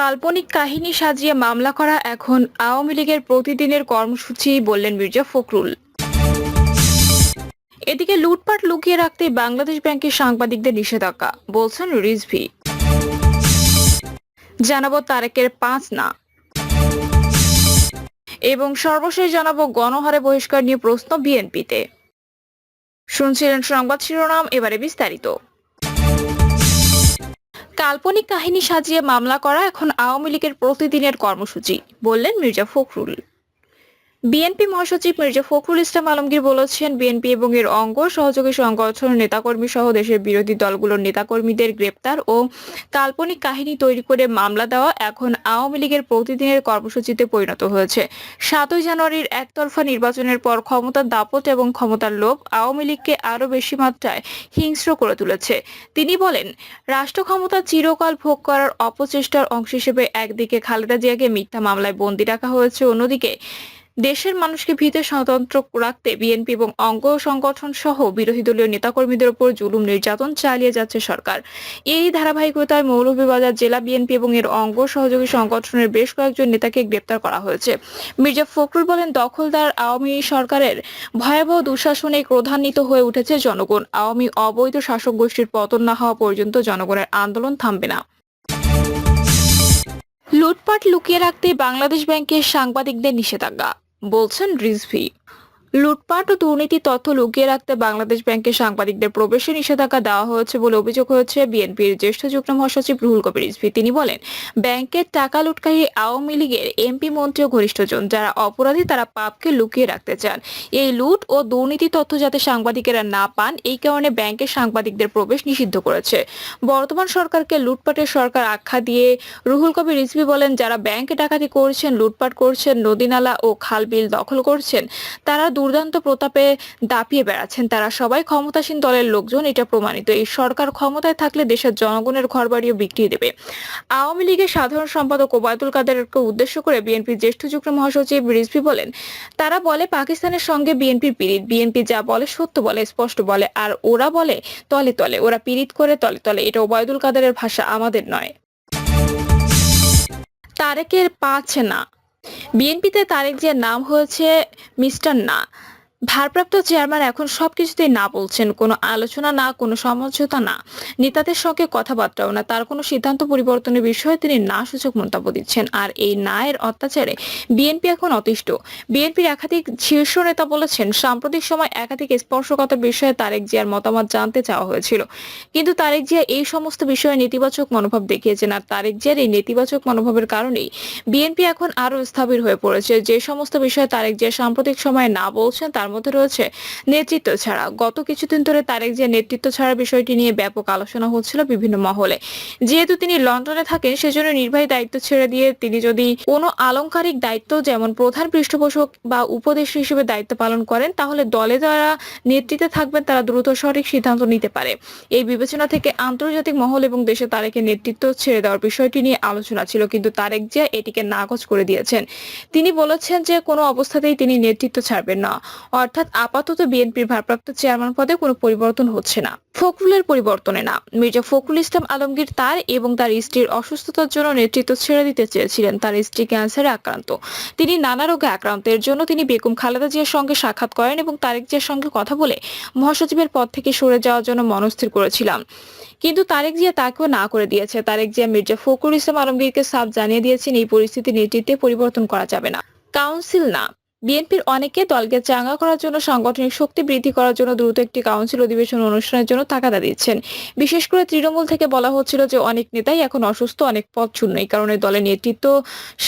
কাল্পনিক কাহিনী সাজিয়ে মামলা করা এখন আওয়ামী লীগের প্রতিদিনের কর্মসূচি বললেন মির্জা ফখরুল। এদিকে লুটপাট লুকিয়ে রাখতে বাংলাদেশ ব্যাংকের সাংবাদিকদের নিষেধাজ্ঞা, বলছেন রিজভি। জানাব তারেকের পাঁচ না। এবং সর্বশেষ জানাব গণহারে বহিষ্কার নিয়ে প্রশ্ন বিএনপিতে। শুনছিলেন সংবাদ শিরোনাম, এবারে বিস্তারিত। কাল্পনিক কাহিনী সাজিয়ে মামলা করা এখন আওয়ামী লীগের প্রতিদিনের কর্মসূচি বললেন মির্জা ফখরুল। বিএনপি মহাসচিব মির্জা ফখরুল ইসলাম আলমগীর বলেছেন, বিএনপি এবং এর অঙ্গ সহযোগী সংগঠন নেতাকর্মী সহ দেশের বিরোধী দলগুলোর নেতাকর্মীদের গ্রেপ্তার ও কাল্পনিক কাহিনী তৈরি করে মামলা দেওয়া এখন আওয়ামী লীগের প্রতিদিনের কর্মসূচিতে পরিণত হয়েছে। সাতই জানুয়ারির একতরফা নির্বাচনের পর ক্ষমতার দাপট এবং ক্ষমতার লোভ আওয়ামী লীগকে আরও বেশি মাত্রায় হিংস্র করে তুলেছে। তিনি বলেন, রাষ্ট্র ক্ষমতা চিরকাল ভোগ করার অপচেষ্টার অংশ হিসেবে একদিকে খালেদা জিয়াকে মিথ্যা মামলায় বন্দী রাখা হয়েছে, অন্যদিকে দেশের মানুষকে ভীতে স্বতন্ত্র রাখতে বিএনপি এবং অঙ্গ সংগঠন সহ বিরোধী দলীয় নেতাকর্মীদের উপর জুলুম নির্যাতন চালিয়ে যাচ্ছে সরকার। এই ধারাবাহিকতায় মৌলভীবাজার জেলা বিএনপি এবং এর অঙ্গ সহযোগী সংগঠনের বেশ কয়েকজন নেতাকে গ্রেপ্তার করা হয়েছে। মির্জা ফখরুল বলেন, দখলদার আওয়ামী সরকারের ভয়াবহ দুঃশাসনে ক্রোধান্বিত হয়ে উঠেছে জনগণ। আওয়ামী অবৈধ শাসক গোষ্ঠীর পতন না হওয়া পর্যন্ত জনগণের আন্দোলন থামবে না। লুটপাট লুকিয়ে রাখতে বাংলাদেশ ব্যাংকের সাংবাদিকদের নিষেধাজ্ঞা। বলছেন রিজভি। লুটপাট ও দুর্নীতি তথ্য লুকিয়ে রাখতে বাংলাদেশ ব্যাংকের সাংবাদিকদের প্রবেশে নিষেধাজ্ঞা দেওয়া হয়েছে বলে অভিযোগ হয়েছে বিএনপির জ্যেষ্ঠ যুগ্ম মহাসচিব রুহুল কবির রিজভি তিনি বলেন, ব্যাংকের টাকা লুটকারী আওয়ামী লীগের এমপি মন্ত্রী ও ঘনিষ্ঠজন, যারা অপরাধী, তারা পাপকে লুকিয়ে রাখতে চান। এই লুট ও দুর্নীতি তথ্য যাতে সাংবাদিকেরা না পান, এই কারণে ব্যাংকের সাংবাদিকদের প্রবেশ নিষিদ্ধ করেছে। বর্তমান সরকারকে লুটপাটের সরকার আখ্যা দিয়ে রুহুল কবির রিজভি বলেন, যারা ব্যাংকে ডাকাতি করছেন, লুটপাট করছেন, নদীনালা ও খাল বিল দখল করছেন, তারা দুর্দান্ত প্রতাপে দাপিয়ে বেড়াচ্ছেন তারা সবাই। ক্ষমতাসীন দলের লোকজন এটা প্রমাণিত। এই সরকার ক্ষমতায় থাকলে দেশের জনগণের ঘরবাড়িও বিক্রি দেবে। আওয়ামী লীগের সাধারণ সম্পাদক ওবায়দুল কাদেরকে উদ্দেশ্য করে বিএনপির জ্যেষ্ঠ যুগ্ম মহাসচিব রিজভি বলেন, তারা বলে পাকিস্তানের সঙ্গে বিএনপির পিরিত বিএনপি যা বলে সত্য বলে, স্পষ্ট বলে, আর ওরা বলে তলে তলে। ওরা পিরিত করে তলে তলে। এটা ওবায়দুল কাদেরের ভাষা, আমাদের নয়। তারেকের পাঁচ না। বিএনপিতে তারেক জিয়ার নাম হয়েছে মিস্টার না। ভারপ্রাপ্ত চেয়ারম্যান এখন সবকিছুতেই না বলছেন। কোনো আলোচনা না, কোনো সমঝোতা না। নেতাদের সঙ্গে কথাবার্তাও না। তার কোনো সিদ্ধান্ত পরিবর্তনের বিষয়ে তিনি না সূচক মন্তব্য দিচ্ছেন। আর এই নায়ের অত্যাচারে বিএনপি এখন অতিষ্ঠ। বিএনপির একাধিক শীর্ষ নেতা বলেছেন, সাম্প্রতিক সময় একাধিক স্পর্শকাতর বিষয়ে তারেক জিয়ার মতামত জানতে চাওয়া হয়েছিল। কিন্তু তারেক জিয়া এই সমস্ত বিষয়ে নেতিবাচক মনোভাব দেখিয়েছেন। আর তারেক জিয়ার এই নেতিবাচক মনোভাবের কারণেই বিএনপি এখন আরও স্থবির হয়ে পড়েছে। যে সমস্ত বিষয়ে তারেক জিয়া সাম্প্রতিক সময়ে না বলছেন, তার মধ্যে রয়েছে নেতৃত্ব ছাড়া। গত কিছুদিন ধরে তারেক জিয়া নেতৃত্ব ছাড়ার বিষয়টি নিয়ে ব্যাপক আলোচনা হচ্ছিল বিভিন্ন মহলে। যেহেতু তিনি লন্ডনে থাকেন, সেজন্য নির্বাহী দায়িত্ব ছেড়ে দিয়ে তিনি যদি কোনো আলংকারিক দায়িত্ব, যেমন প্রধান পৃষ্ঠপোষক বা উপদেষ্টা হিসেবে দায়িত্ব পালন করেন, তাহলে দলে যারা নেতৃত্বে থাকবেন, তারা দ্রুত সঠিক সিদ্ধান্ত নিতে পারে। এই বিবেচনা থেকে আন্তর্জাতিক মহল এবং দেশে তারেকের নেতৃত্ব ছেড়ে দেওয়ার বিষয়টি নিয়ে আলোচনা ছিল, কিন্তু তারেক জিয়া এটিকে নাকচ করে দিয়েছেন। তিনি বলেছেন যে কোনো অবস্থাতেই তিনি নেতৃত্ব ছাড়বেন না। অর্থাৎ আপাতত বিএনপির ভারপ্রাপ্ত চেয়ারম্যান পদে কোনো পরিবর্তন হচ্ছে না। ফখরুলের পরিবর্তনে না। মির্জা ফখরুল ইসলাম আলমগীর তার এবং তার স্ত্রীর অসুস্থতার জন্য নেতৃত্ব ছেড়ে দিতে চেয়েছিলেন। তার স্ত্রী ক্যান্সারে আক্রান্ত। তিনি নানা রোগে আক্রান্ত। এর জন্য তিনি বেগম খালেদা জিয়ার সঙ্গে সাক্ষাৎ করেন এবং তারেক জিয়ার সঙ্গে কথা বলে মহাসচিবের পদ থেকে সরে যাওয়ার জন্য মনস্থির করেছিলাম। কিন্তু তারেক জিয়া তাকেও না করে দিয়েছে। তারেক জিয়া, মির্জা ফখরুল ইসলাম আলমগীরকে সাফ জানিয়ে দিয়েছেন, এই পরিস্থিতি নেতৃত্বে পরিবর্তন করা যাবে না। কাউন্সিল না। বিএনপির অনেকে দলকে চাঙ্গা করার জন্য, সাংগঠনিক শক্তি বৃদ্ধি করার জন্য দ্রুত একটি কাউন্সিল অধিবেশন অনুষ্ঠানের জন্য তাগাদা দিচ্ছেন বিশেষ করে তৃণমূল থেকে বলা হচ্ছিল যে অনেক নেতাই এখন অসুস্থ, অনেক পথ শূন্য এই কারণে দলের নেতৃত্ব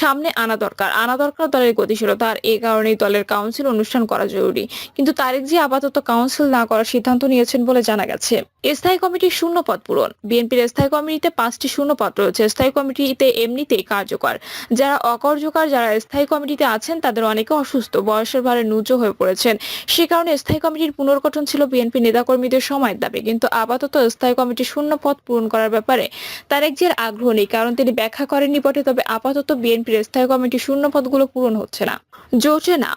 সামনে আনা দরকার। আনা দরকার দলের গতিশীলতা, আর এই কারণেই দলের কাউন্সিল অনুষ্ঠান করা জরুরি। কিন্তু তারেক জি আপাতত কাউন্সিল না করার সিদ্ধান্ত নিয়েছেন বলে জানা গেছে। স্থায়ী কমিটির শূন্য পদ পূরণ। বিএনপির স্থায়ী কমিটিতে পাঁচটি শূন্য পদ রয়েছে। স্থায়ী কমিটিতে এমনিতেই কার্যকর। যারা অকার্যকর, যারা স্থায়ী কমিটিতে আছেন, তাদের অনেকে অসুস্থ। বয়সের ভারে নুজো হয়ে পড়েছেন। সে কারণে স্থায়ী কমিটির পুনর্গঠন ছিল বিএনপি নেতাকর্মীদের সময়ের দাবি, কিন্তু আপাতত স্থায়ী কমিটি শূন্য পদ পূরণ করার ব্যাপারে তার এক জের আগ্রহ নেই, কারণ তিনি ব্যাখ্যা করেননি বটে, তবে আপাতত বিএনপির স্থায়ী কমিটি শূন্য পদগুলো পূরণ হচ্ছে না। জোটে না।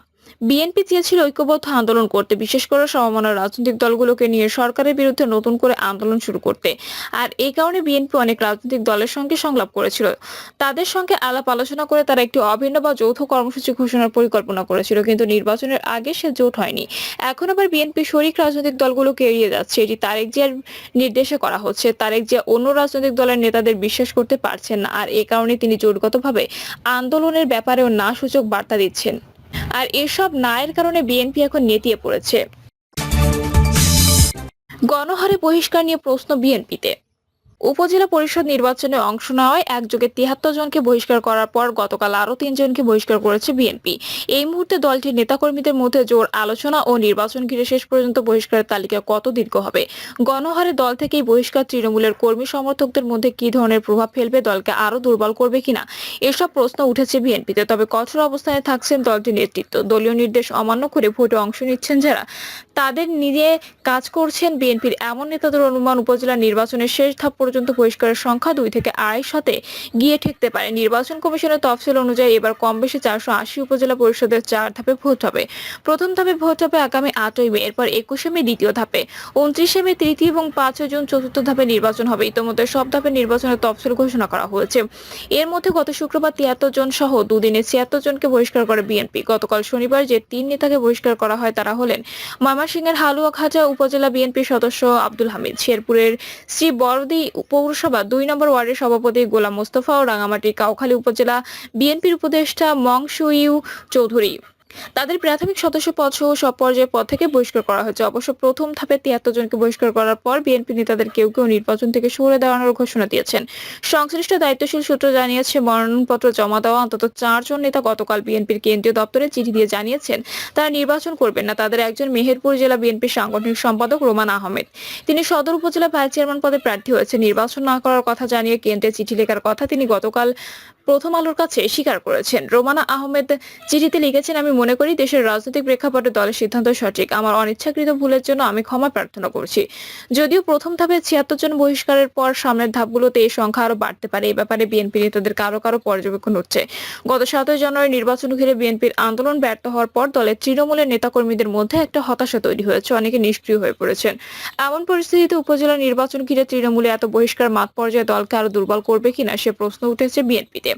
বিএনপি চেয়েছিল ঐক্যবদ্ধ আন্দোলন করতে, বিশেষ করে সমমনা রাজনৈতিক দলগুলোকে নিয়ে সরকারের বিরুদ্ধে নতুন করে আন্দোলন শুরু করতে। আর এই কারণে বিএনপি অনেক রাজনৈতিক দলের সঙ্গে সংলাপ করেছিল। তাদের সঙ্গে আলাপ আলোচনা করে তারা একটি অভিন্ন বা যৌথ কর্মসূচি ঘোষণার পরিকল্পনা করেছিল, কিন্তু নির্বাচনের আগে সে জোট হয়নি। এখন আবার বিএনপি শরিক রাজনৈতিক দলগুলোকে এড়িয়ে যাচ্ছে। এটি তারেক জিয়ার নির্দেশে করা হচ্ছে। তারেক জিয়া অন্য রাজনৈতিক দলের নেতাদের বিশ্বাস করতে পারছেন না, আর এই কারণে তিনি জোটগতভাবে আন্দোলনের ব্যাপারেও না সূচক বার্তা দিচ্ছেন। আর এসব নায়ের কারণে বিএনপি এখন নেতিয়ে পড়েছে। গণহারে বহিষ্কার নিয়ে প্রশ্ন বিএনপিতে। উপজেলা পরিষদ নির্বাচনে অংশ নেওয়ায় একযোগে তিয়াত্তর জনকে বহিষ্কার করার পর গতকাল আরও তিনজনকে বহিষ্কার করেছে বিএনপি। এই মুহূর্তে দলটির নেতাকর্মীদের মধ্যে জোর আলোচনা ও নির্বাচন ঘিরে শেষ পর্যন্ত বহিষ্কারের তালিকা কত দীর্ঘ হবে? গণহারে দল থেকেই বহিষ্কার তৃণমূলের কর্মী সমর্থকদের মধ্যে কি ধরনের প্রভাব ফেলবে? দলকে আরও দুর্বল করবে কিনা? এসব প্রশ্ন উঠেছে বিএনপিতে। তবে কঠোর অবস্থানে থাকছেন দলটির নেতৃত্ব। দলীয় নির্দেশ অমান্য করে ভোটে অংশ নিচ্ছেন যারা। তাদের নিজে কাজ করছেন বিএনপির এমন নেতাদের অনুমান উপজেলা নির্বাচনের শেষ ধাপ পর্যন্ত বহিষ্কারের সংখ্যা দুই থেকে আড়াই শতে গিয়ে ঠেকতে পারে। নির্বাচন কমিশনের তফসিল অনুযায়ী এবার কম বেশি চারশো আশি উপজেলা পরিষদের চার ধাপে ভোট হবে। প্রথম ধাপে ভোট হবে আগামী আটই মে, এরপর একুশে মে দ্বিতীয় ধাপে। উনত্রিশে মে তৃতীয় এবং পাঁচই জুন চতুর্থ ধাপে নির্বাচন হবে। ইতোমধ্যে সব ধাপে নির্বাচনের তফসিল ঘোষণা করা হয়েছে। এর মধ্যে গত শুক্রবার তিয়াত্তর জন সহ দুদিনে ছিয়াত্তর জনকে বহিষ্কার করে বিএনপি। গতকাল শনিবার যে তিন নেতাকে বহিষ্কার করা হয় তারা হলেন ময়মনসিংহের হালুয়াখাজা উপজেলা বিএনপি সদস্য আব্দুল হামিদ। শেরপুরের শ্রী বড়দি পৌরসভা দুই নম্বর ওয়ার্ডের সভাপতি গোলাম মোস্তফা ও রাঙামাটি কাউখালী উপজেলা বিএনপির উপদেষ্টা মংসুইউ চৌধুরী। তাদের প্রাথমিক সদস্য পদ সহ সব পর্যায়ের পদ থেকে বহিষ্কার করা হয়েছে। অবশ্য প্রথম ধাপে তিয়াত্তর জনকে বহিষ্কার করার পর বিএনপি নেতাদের কেউ কেউ নির্বাচন থেকে সরে দাঁড়ানোর ঘোষণা দিয়েছেন। সংশ্লিষ্ট দায়িত্বশীল সূত্র জানিয়েছে, মনোনয়নপত্র জমা দেওয়া অন্তত চারজন নেতা গতকাল বিএনপির কেন্দ্রীয় দপ্তরে চিঠি দিয়ে জানিয়েছেন, তারা নির্বাচন করবেন না। তাদের একজন মেহেরপুর জেলা বিএনপির সাংগঠনিক সম্পাদক রোমান আহমেদ। তিনি সদর উপজেলা ভাইস চেয়ারম্যান পদে প্রার্থী হয়েছে নির্বাচন না করার কথা জানিয়ে কেন্দ্রে চিঠি লেখার কথা তিনি গতকাল প্রথম আলোর কাছে স্বীকার করেছেন। রোমানা আহমেদ চিঠিতে লিখেছেন, আমি মনে করি দেশের রাজনৈতিক প্রেক্ষাপটে দলের সিদ্ধান্ত সঠিক। আমার অনিচ্ছাকৃত ভুলের জন্য আমি ক্ষমা প্রার্থনা করছি। যদিও প্রথম ধাপে ছিয়াত্তর জন বহিষ্কারের পর সামনের ধাপগুলোতে এই সংখ্যা আরও বাড়তে পারে এই ব্যাপারে বিএনপি নেতাদের কারও কারও পর্যবেক্ষণ হচ্ছে। গত সাতই জানুয়ারি নির্বাচন ঘিরে বিএনপির আন্দোলন ব্যর্থ হওয়ার পর দলের তৃণমূলের নেতাকর্মীদের মধ্যে একটা হতাশা তৈরি হয়েছে, অনেকে নিষ্ক্রিয় হয়ে পড়েছেন। এমন পরিস্থিতিতে উপজেলা নির্বাচন ঘিরে তৃণমূলে এত বহিষ্কার মাঠ পর্যায়ে দলকে আরও দুর্বল করবে কিনা সে প্রশ্ন উঠেছে বিএনপিতে।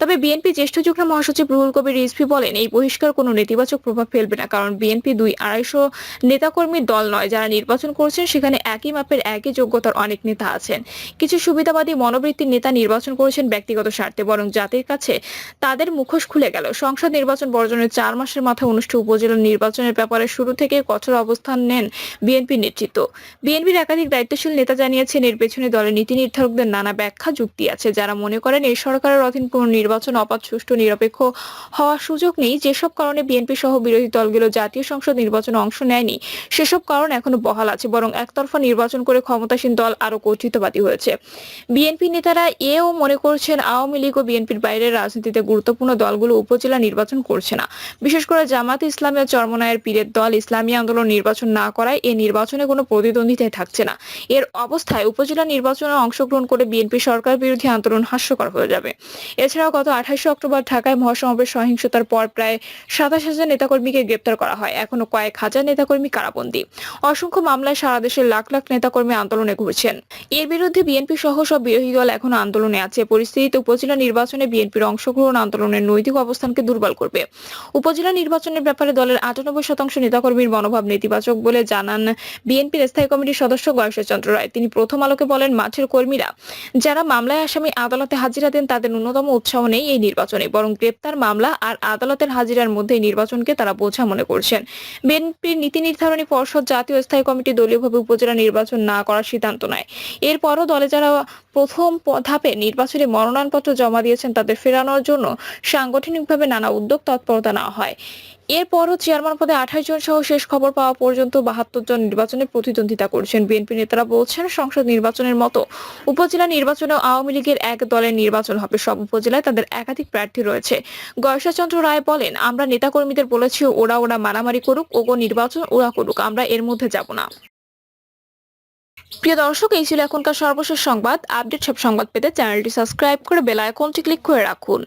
তবে বিএনপি জ্যেষ্ঠ যুগ্ম মহাসচিব রুহুল কবির রিজভি বলেন, এই বহিষ্কার কোনো নেতিবাচক প্রভাব ফেলবে না, কারণ বিএনপি দুই আড়াইশো নেতাকর্মীর দল নয়, যারা নির্বাচন করছেন, সেখানে একই মাপের একই যোগ্যতার অনেক নেতা আছেন। কিছু সুবিধাবাদী মনোবৃত্তির নেতা নির্বাচন করেছেন ব্যক্তিগত স্বার্থে, বরং জাতির কাছে তাদের মুখোশ খুলে গেল। সংসদ নির্বাচন বর্জনের চার মাসের মাথায় অনুষ্ঠিত উপজেলা নির্বাচনের ব্যাপারে শুরু থেকে কঠোর অবস্থান নেন বিএনপি নেতৃত্ব। বিএনপির একাধিক দায়িত্বশীল নেতা জানিয়েছেন, এর পেছনে দলের নীতি নির্ধারকদের নানা ব্যাখ্যা যুক্তি আছে। যারা মনে করেন এই সরকারের অধীন কোনো নির্বাচন অপাত সুষ্ঠু, নিরপেক্ষ হওয়ার সুযোগ নেই, যেসব কারণে বিএনপি সহ বিরোধী দলগুলো জাতীয় সংসদ নির্বাচনে অংশ নেয়নি। সেসব কারণ এখনও বহাল আছে, বরং একতরফা নির্বাচন করে ক্ষমতাসীন দল আরও কর্তৃত্ববাদী হয়েছে। বিএনপি নেতারা এও মনে করছেন আওয়ামী লীগ ও বিএনপির বাইরের রাজনীতিতে গুরুত্বপূর্ণ দলগুলো উপজেলা নির্বাচন করছে না। বিশেষ করে জামাত ইসলামী ও চরমনায়ের পীরের দল ইসলামী আন্দোলন নির্বাচন না করায় এ নির্বাচনে কোনো প্রতিদ্বন্দ্বিতায় থাকছে না। এর অবস্থায় উপজেলা নির্বাচনে অংশগ্রহণ করে বিএনপি সরকার বিরোধী আন্দোলন হাস্যকর হয়ে যাবে। এছাড়াও গত আঠাশে অক্টোবর ঢাকায় মহাসমাবেশ সহিংসতার পর প্রায় সাতাশ হাজার নেতাকর্মীকে গ্রেপ্তার করা হয়। এখনও কয়েক হাজার নেতাকর্মী কারাবন্দী। অসংখ্য মামলায় সারা দেশের লাখ লাখ নেতাকর্মী আন্দোলনে ঘুরছেন। এর বিরুদ্ধে বিএনপি সহ সব বিরোধী দল এখনও আন্দোলনে আছে। পরিস্থিতিতে উপজেলা নির্বাচনে বিএনপির অংশগ্রহণ আন্দোলনের নৈতিক অবস্থানকে দুর্বল করবে। উপজেলা নির্বাচনের ব্যাপারে দলের আটানব্বই শতাংশ নেতাকর্মীর মনোভাব নেতিবাচক বলে জানান বিএনপির স্থায়ী কমিটির সদস্য গয়েশ্বরচন্দ্র রায়। তিনি প্রথম আলোকে বলেন, মাঠের কর্মীরা যারা মামলায় আসামি আদালতে হাজিরা দেন, তাদের ন্যূনতম উৎসাহ নেই এই নির্বাচনে। বরং গ্রেপ্তার মামলা আর আদালতের হাজিরার মধ্যে এই নির্বাচনকে তারা বোঝা মনে করছেন। বিএনপির নীতি নির্ধারণী পর্ষদ জাতীয় স্থায়ী কমিটি দলীয়ভাবে উপজেলা নির্বাচন না করার সিদ্ধান্ত নেয়। এরপরও দলে যারা প্রথম ধাপে নির্বাচনে মনোনয়নপত্র জমা দিয়েছেন তাদের ফেরানোর জন্য সাংগঠনিকভাবে নানা উদ্যোগ তৎপরতা নেওয়া হয়। এরপরও চেয়ারম্যান পদে আঠাশ জন সহ শেষ খবর পাওয়া পর্যন্ত বাহাত্তর জন নির্বাচনে প্রতিদ্বন্দ্বিতা করছেন। বিএনপি নেতারা বলছেন, সংসদ নির্বাচনের মতো উপজেলা নির্বাচনেও আওয়ামী লীগের এক দলের নির্বাচন হবে। সব উপজেলায় তাদের একাধিক প্রার্থী রয়েছে। গয়েশ্বরচন্দ্র রায় বলেন, আমরা নেতাকর্মীদের বলেছি, ওরা ওরা মারামারি করুক, ওগো নির্বাচন ওরা করুক, আমরা এর মধ্যে যাব না। প্রিয় দর্শক, এই ছিল এখনকার সর্বশেষ সংবাদ। আপডেট সব সংবাদ পেতে চ্যানেলটি সাবস্ক্রাইব করে বেল ক্লিক করে রাখুন।